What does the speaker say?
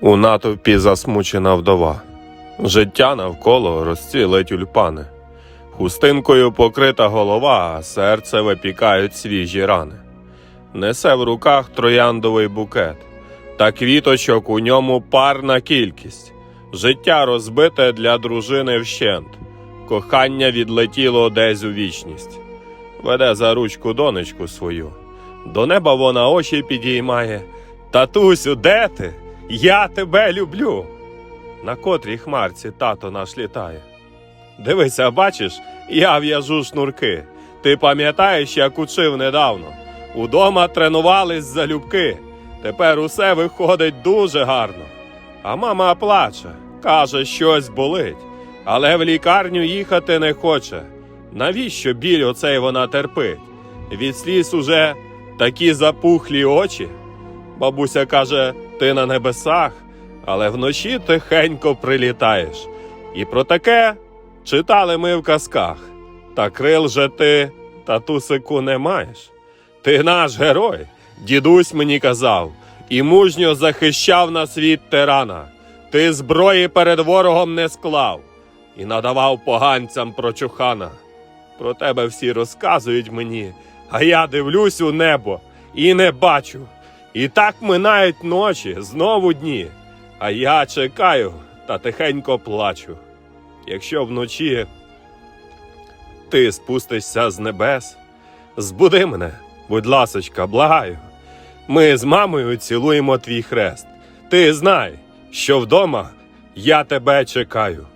У натовпі засмучена вдова. Життя навколо розцвіли тюльпани. Хустинкою покрита голова, серце випікають свіжі рани. Несе в руках трояндовий букет, та квіточок у ньому парна кількість. Життя розбите для дружини вщент, кохання відлетіло десь у вічність. Веде за ручку донечку свою. До неба вона очі підіймає. Татусю, де ти? Я тебе люблю. На котрій хмарці тато наш літає. Дивися, бачиш, я в'яжу шнурки. Ти пам'ятаєш, як учив недавно. Удома тренувались залюбки. Тепер усе виходить дуже гарно. А мама плаче, каже, щось болить, але в лікарню їхати не хоче. Навіщо біль оцей вона терпить? Від сліз уже такі запухлі очі. Бабуся каже, ти на небесах, але вночі тихенько прилітаєш. І про таке читали ми в казках. Та крил же ти, татусику, не маєш. Ти наш герой, дідусь мені казав, і мужньо захищав на світ тирана. Ти зброї перед ворогом не склав і надавав поганцям прочухана. Про тебе всі розказують мені, а я дивлюсь у небо і не бачу. І так минають ночі, знову дні. А я чекаю та тихенько плачу. Якщо вночі ти спустишся з небес, збуди мене, будь ласочка, благаю. Ми з мамою цілуємо твій хрест. Ти знай, що вдома я тебе чекаю.